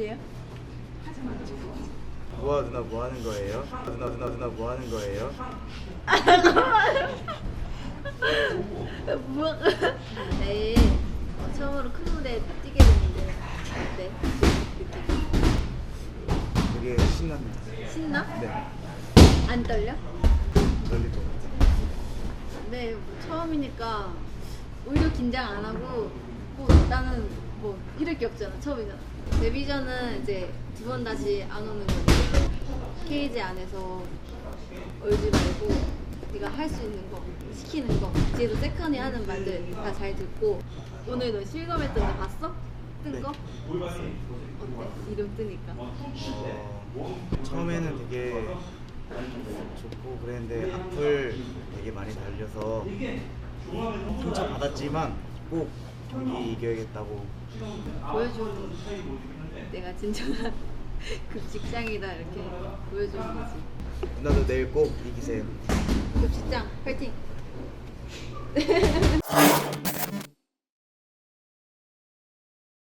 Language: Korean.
누나 누나 뭐 하는 거예요? 누나 누나 누나 뭐 하는 거예요? 뭐야? 내일 어, 처음으로 큰 무대 뛰게 됐는데 어때? 되게 신납니다. 신나? 네, 안 떨려? 같아요. 네, 뭐 처음이니까 오히려 긴장 안 하고 뭐 나는 뭐 이럴 게 없잖아 처음이잖아 데뷔 전은 이제 두 번 다시 안 오는 거지 케이지 안에서 울지 말고 네가 할 수 있는 거 시키는 거 뒤에서 세컨이 하는 말들 다 잘 듣고 오늘 너 실검했던 거 봤어? 뜬 네. 거? 어때? 이름 뜨니까 어, 처음에는 되게 좋고 그랬는데 악플 되게 많이 달려서 상처 받았지만 꼭 경기 이겨야겠다고 보여주는 내가 진정한 급식장이다 이렇게 보여주는 거지 누나도 내일 꼭 이기세요. 급식장 파이팅!